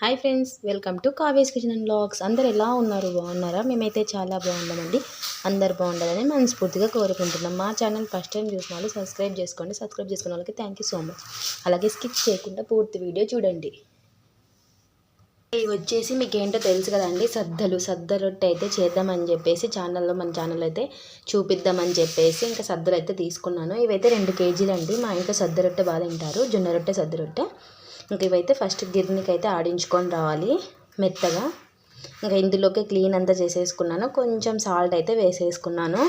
Hi friends welcome to కావేస్ kitchen and blogs అందరు ఎలా ఉన్నారు? బాగున్నారా? మేమైతే చాలా బాగున్నామండి. అందరు బాగుండాలని మనస్ఫూర్తిగా కోరుకుంటున్నాం. మా ఛానల్ ఫస్ట్ టైం చూసిన వాళ్ళు సబ్స్క్రైబ్ చేసుకోండి. సబ్స్క్రైబ్ చేసుకున్న వాళ్ళకి థ్యాంక్ యూ సో మచ్ అలాగే స్కిప్ చేయకుండా పూర్తి వీడియో చూడండి. ఇవి వచ్చేసి మీకు ఏంటో తెలుసు కదండి. సద్దలు సద్ద రొట్టె అయితే చేద్దామని చెప్పేసి ఛానల్లో మన ఛానల్ అయితే చూపిద్దామని చెప్పేసి ఇంకా సద్దలు అయితే తీసుకున్నాను. ఇవైతే రెండు కేజీలు అండి మా ఇంట్లో సద్ద రొట్టె బాగా తింటారు. జొన్న రొట్టె సద్ద రొట్టె. ఇంక ఇవైతే ఫస్ట్ గిర్నికి అయితే ఆడించుకొని రావాలి మెత్తగా. ఇంకా ఇందులోకి క్లీన్ అంతా చేసేసుకున్నాను. కొంచెం సాల్ట్ అయితే వేసేసుకున్నాను.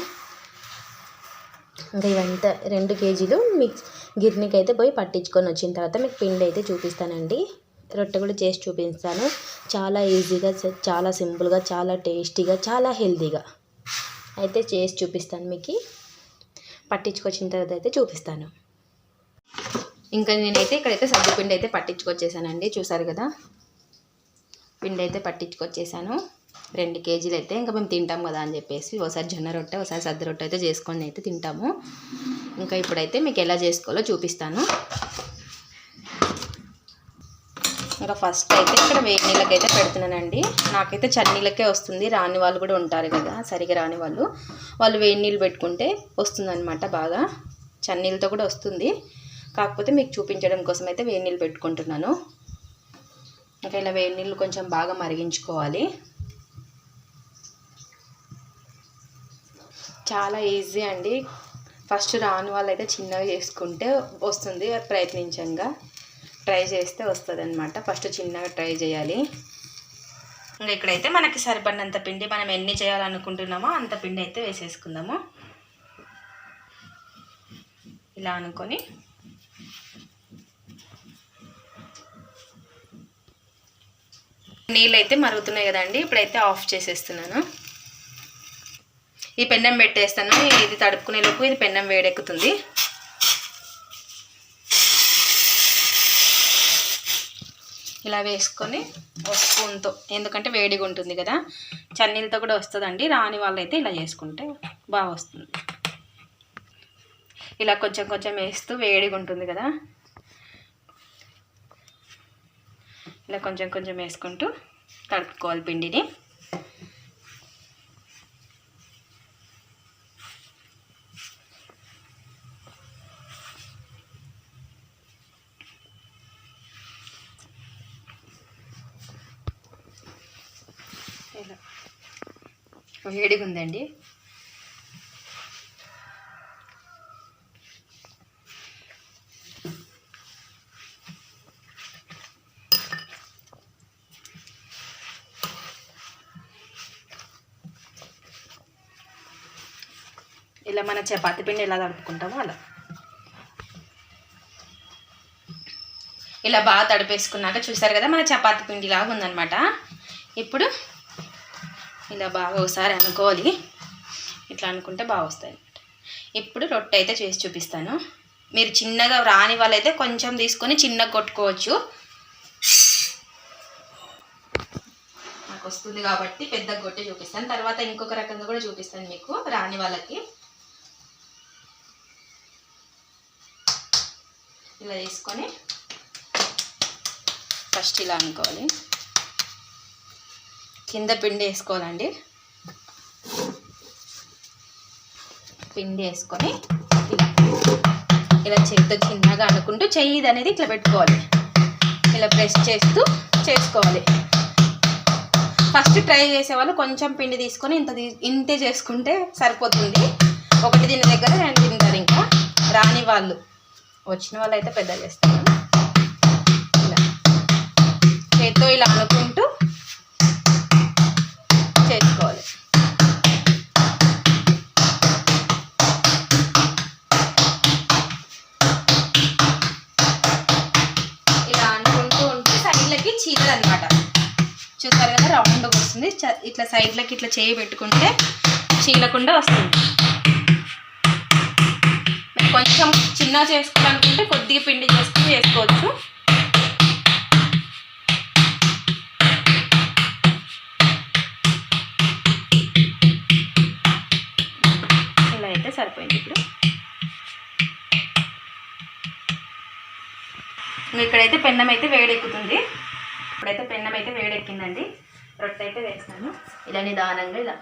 ఇంకా ఇవంతా రెండు కేజీలు మిక్స్ గిర్నికి అయితే పోయి పట్టించుకొని వచ్చిన తర్వాత మీకు పిండి అయితే చూపిస్తానండి. రొట్టె కూడా చేసి చూపిస్తాను. చాలా ఈజీగా చాలా సింపుల్గా చాలా టేస్టీగా చాలా హెల్తీగా అయితే చేసి చూపిస్తాను మీకు. పట్టించుకొచ్చిన తర్వాత అయితే చూపిస్తాను. ఇంకా నేనైతే ఇక్కడైతే సగ్గు పిండి అయితే పట్టించుకొచ్చేసానండి. చూసారు కదా? పిండి అయితే పట్టించుకొచ్చేసాను. రెండు కేజీలు అయితే ఇంకా మేము తింటాం కదా అని చెప్పేసి ఒకసారి జొన్న రొట్టె ఒకసారి సద్ద రొట్టె అయితే చేసుకొని అయితే తింటాము. ఇంకా ఇప్పుడైతే మీకు ఎలా చేసుకోవాలో చూపిస్తాను. ఇంకా ఫస్ట్ అయితే ఇక్కడ వేడి నీళ్ళకైతే పెడుతున్నానండి. నాకైతే చన్నీళ్ళకే వస్తుంది. రాని వాళ్ళు కూడా ఉంటారు కదా సరిగా రాని వాళ్ళు. వాళ్ళు వేడి నీళ్ళు పెట్టుకుంటే వస్తుందన్నమాట బాగా. చన్నీళ్ళతో కూడా వస్తుంది. కాకపోతే మీకు చూపించడం కోసం అయితే వేడి నీళ్ళు పెట్టుకుంటున్నాను. ఇంకా ఇలా వేడి నీళ్ళు కొంచెం బాగా మరిగించుకోవాలి. చాలా ఈజీ అండి. ఫస్ట్ రాని వాళ్ళైతే చిన్నగా చేసుకుంటే వస్తుంది ప్రయత్నించంగా. ట్రై చేస్తే వస్తుంది అనమాట ఫస్ట్ చిన్నగా ట్రై చేయాలి. ఇంకా ఇక్కడైతే మనకి సరిపడినంత పిండి మనం ఎన్ని చేయాలనుకుంటున్నామో అంత పిండి అయితే వేసేసుకుందాము. ఇలా అనుకొని నీళ్ళు అయితే మరుగుతున్నాయి కదండి ఇప్పుడైతే ఆఫ్ చేసేస్తున్నాను. ఈ పెన్నం పెట్టేస్తాను ఇది తడుపుకునే లోపు ఇది పెన్నం వేడెక్కుతుంది. ఇలా వేసుకొని ఒక స్పూన్తో ఎందుకంటే వేడిగా ఉంటుంది కదా చన్నీళ్ళతో కూడా వస్తుందండి రాని వాళ్ళైతే ఇలా చేసుకుంటే బాగా వస్తుంది ఇలా కొంచెం కొంచెం వేస్తూ వేడిగా ఉంటుంది కదా ఇలా కొంచెం కొంచెం వేసుకుంటూ కలుపుకోవాలి పిండిని. వేడిగా ఉందండి ఇలా మన చపాతి పిండి ఎలా తడుపుకుంటామో అలా. ఇలా బాగా తడిపేసుకున్నాక చూసారు కదా మన చపాతి పిండి లాగా ఉందనమాట ఇప్పుడు ఇలా బాగా ఒకసారి అనుకోవాలి. ఇట్లా అనుకుంటే బాగా వస్తాయి ఇప్పుడు రొట్టె అయితే చేసి చూపిస్తాను. మీరు చిన్నగా రాని వాళ్ళైతే కొంచెం తీసుకొని చిన్నగా కొట్టుకోవచ్చు. నాకు వస్తుంది కాబట్టి పెద్ద కొట్టి చూపిస్తాను. తర్వాత ఇంకొక రకంగా కూడా చూపిస్తాను మీకు రాని వాళ్ళకి. ఇలా తీసుకొని ఫస్ట్ ఇలా అనుకోవాలి. కింద పిండి వేసుకోవాలండి. పిండి వేసుకొని ఇలా ఇలా చేతితో చిన్నగా అనుకుంటూ చెయ్యి అనేది ఇట్లా పెట్టుకోవాలి. ఇలా ప్రెస్ చేస్తూ చేసుకోవాలి. ఫస్ట్ ట్రై చేసేవాళ్ళు కొంచెం పిండి తీసుకొని ఇంత ఇంతే చేసుకుంటే సరిపోతుంది. ఒకటి దీని దగ్గర రెండు తింటారు ఇంకా. రాని వాళ్ళు. వచ్చిన వాళ్ళు అయితే పెద్ద చేస్తారు. ఇలా. చేతితో ఇలా అనుకుంటూ చేసుకోవాలి. ఇలా అనుకుంటూ ఉంటే సైడ్లకి చీరలు అనమాట చూస్తారు కదా రౌండ్గా వస్తుంది. ఇట్లా సైడ్లకి ఇట్లా చేయి పెట్టుకుంటే చీలకుండా వస్తుంది. కొంచెం చిన్న చేసుకోవాలనుకుంటే కొద్దిగా పిండి చేసుకుని చేసుకోవచ్చు. ఇలా అయితే సరిపోయింది ఇప్పుడు. ఇక్కడైతే పెన్నం అయితే వేడెక్కుతుంది. ఇప్పుడైతే పెన్నం అయితే వేడెక్కిందండి. రొట్టె అయితే వేస్తాను ఇలా నిదానంగా ఇలా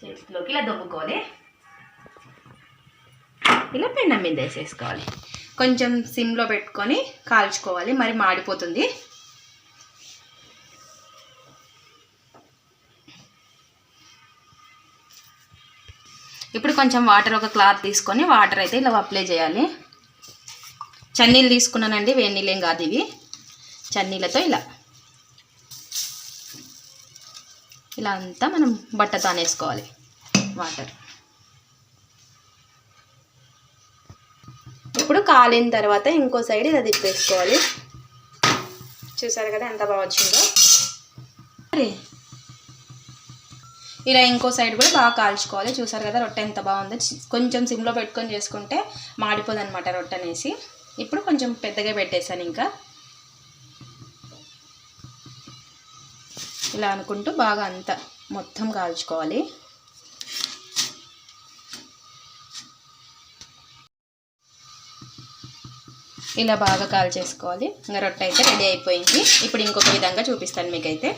చేతిలోకి ఇలా దొబ్బుకోవాలి. ఇలా పెండ మీద వేసేసుకోవాలి. కొంచెం సిమ్లో పెట్టుకొని కాల్చుకోవాలి. మరి మాడిపోతుంది. ఇప్పుడు కొంచెం వాటర్ ఒక క్లాత్ తీసుకొని వాటర్ అయితే ఇలా అప్లై చేయాలి. చన్నీళ్ళు తీసుకున్నానండి. వేడి నీళ్ళు ఏం కాదు ఇవి. చన్నీళ్ళతో ఇలా. ఇలా అంతా మనం బట్టతో అనేసుకోవాలి వాటర్. ఇప్పుడు కాలిన తర్వాత ఇంకో సైడ్ ఇలా తిప్పేసుకోవాలి. చూసారు కదా ఎంత బాగా వచ్చిందో? ఇలా ఇంకో సైడ్ కూడా బాగా కాల్చుకోవాలి. చూసారు కదా రొట్టె ఎంత బాగుందో? కొంచెం సిమ్లో పెట్టుకొని చేసుకుంటే మాడిపోదు అనమాట రొట్టె అనేసి. ఇప్పుడు కొంచెం పెద్దగా పెట్టేశాను ఇంకా. ఇలా అనుకుంటూ బాగా అంతా మొత్తం కాల్చుకోవాలి. ఇలా బాగా కాల్చేసుకోవాలి. ఇంకా రొట్టె అయితే రెడీ అయిపోయింది. ఇప్పుడు ఇంకొక విధంగా చూపిస్తాను మీకైతే.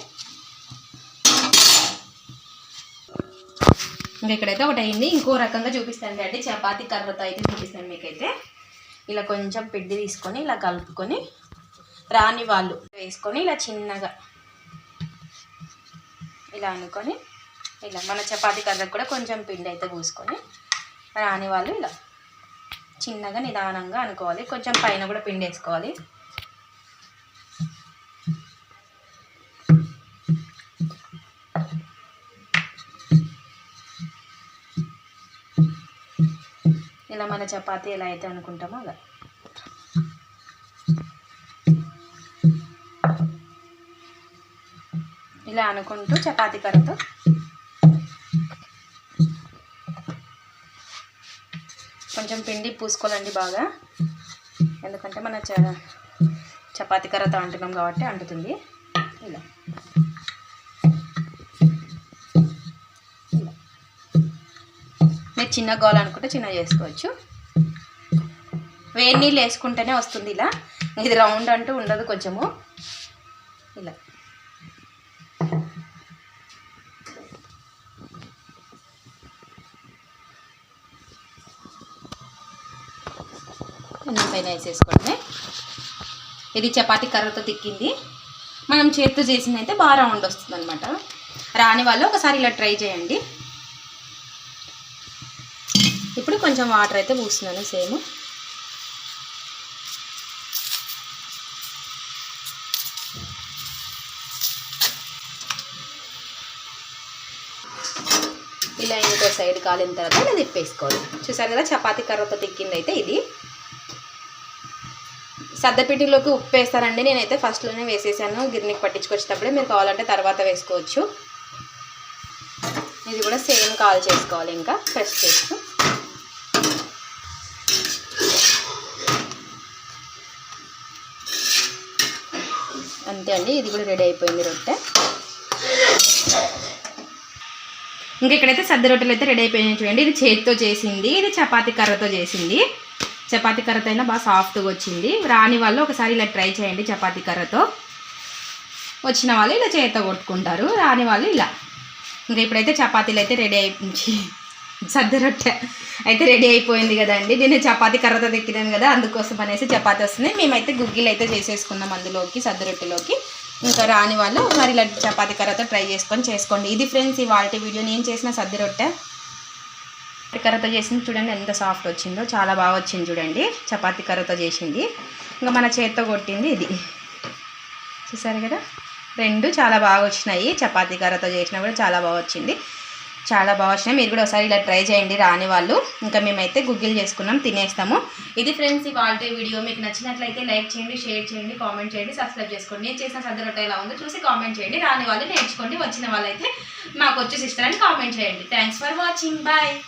ఇంకా ఇక్కడైతే ఒకటి అయింది. ఇంకో రకంగా చూపిస్తాను అండి చపాతీ కర్రతో అయితే చూపిస్తాను మీకైతే. ఇలా కొంచెం పిండి తీసుకొని ఇలా కలుపుకొని రాని వాళ్ళు వేసుకొని ఇలా చిన్నగా ఇలా అనుకొని ఇలా మన చపాతీ కర్రకు కూడా కొంచెం పిండి అయితే పూసుకొని రాని వాళ్ళు ఇలా చిన్నగా నిదానంగా అనుకోవాలి. కొంచెం పైన కూడా పిండి వేసుకోవాలి. ఇలా మన చపాతి ఎలా అయితే అనుకుంటామో అలా. ఇలా అనుకుంటూ చపాతీ కర్రతో కొంచెం పిండి పూసుకోవాలండి బాగా. ఎందుకంటే మన చ చపాతి కర్రతో అంటున్నాం కాబట్టి అంటుతుంది. ఇలా. ఇలా మీరు చిన్న కావాలనుకుంటే చిన్న చేసుకోవచ్చు. వేడి నీళ్ళు వేసుకుంటేనే వస్తుంది ఇలా. ఇది రౌండ్ అంటూ ఉండదు కొంచెము. ఇలా. పైన వేసేసుకోవడమే ఇది చపాతీ కర్రతో తిక్కింది. మనం చేతితో చేసింది అయితే బాగా రౌండ్ వస్తుంది అనమాట రాని వాళ్ళు ఒకసారి ఇలా ట్రై చేయండి. ఇప్పుడు కొంచెం వాటర్ అయితే పూస్తున్నాను సేమ్. ఇలా ఇంకో సైడ్ కాలిన తర్వాత ఇలా తిప్పేసుకోవాలి. చూసారు కదా చపాతీ కర్రతో తిక్కింది అయితే ఇది. సద్దపిండిలోకి ఉప్పు వేస్తారండి నేనైతే ఫస్ట్లోనే వేసేసాను. గిర్నీకి పట్టించుకొచ్చేటప్పుడే మీరు కావాలంటే తర్వాత వేసుకోవచ్చు. ఇది కూడా సేమ్ కాల్ చేసుకోవాలి ఇంకా. ప్రెస్ చేస్తూ. అంతే అండి. ఇది కూడా రెడీ అయిపోయింది రొట్టె. ఇంకా ఇక్కడైతే సద్ద రొట్టెలు అయితే రెడీ అయిపోయినాయి చూడండి. ఇది చేతితో చేసింది. ఇది చపాతీ కర్రతో చేసింది. చపాతీ కర్రతో అయినా బాగా సాఫ్ట్గా వచ్చింది. రాని వాళ్ళు ఒకసారి ఇలా ట్రై చేయండి చపాతీ కర్రతో. వచ్చిన వాళ్ళు ఇలా చేత కొట్టుకుంటారు రాని వాళ్ళు ఇలా. ఇంకా ఇప్పుడైతే చపాతీలు అయితే రెడీ అయిపోయి సద్ద రొట్టె అయితే రెడీ అయిపోయింది కదండి. నేను చపాతీ కర్రతో తెక్కినాను కదా అందుకోసం అనేసి చపాతీ వస్తుంది. మేమైతే గుగ్గిలు అయితే చేసేసుకున్నాం అందులోకి సద్ద రొట్టెలోకి. ఇంకా రాని వాళ్ళు మరి ఇలా చపాతీ కర్రతో ట్రై చేసుకొని చేసుకోండి. ఇది ఫ్రెండ్స్ ఇవాళ వీడియో. నేను చేసిన సద్ది రొట్టె. కర్రతో చేసింది చూడండి ఎంత సాఫ్ట్ వచ్చిందో చాలా బాగా వచ్చింది చూడండి. చపాతీ కర్రతో చేసింది. ఇంకా మన చేత్తో కొట్టింది ఇది. చూసారు కదా? రెండు చాలా బాగా వచ్చినాయి. చపాతీ కర్రతో చేసినా కూడా చాలా బాగా వచ్చింది. చాలా బాగా వచ్చినాయి. మీరు కూడా ఒకసారి ఇలా ట్రై చేయండి రాని వాళ్ళు. ఇంకా మేమైతే గుగ్గిల్ చేసుకున్నాం తినేస్తాము. ఇది ఫ్రెండ్స్ ఇవాళ వీడియో. మీకు నచ్చినట్లయితే లైక్ చేయండి షేర్ చేయండి కామెంట్ చేయండి సబ్స్క్రైబ్ చేసుకోండి. నేను చేసిన సద్ద ఎలా ఉందో చూసి కామెంట్ చేయండి. రాని వాళ్ళు నేర్చుకోండి వచ్చిన వాళ్ళైతే మాకు వచ్చేసి సిస్టర్ అని కామెంట్ చేయండి. Thanks for watching bye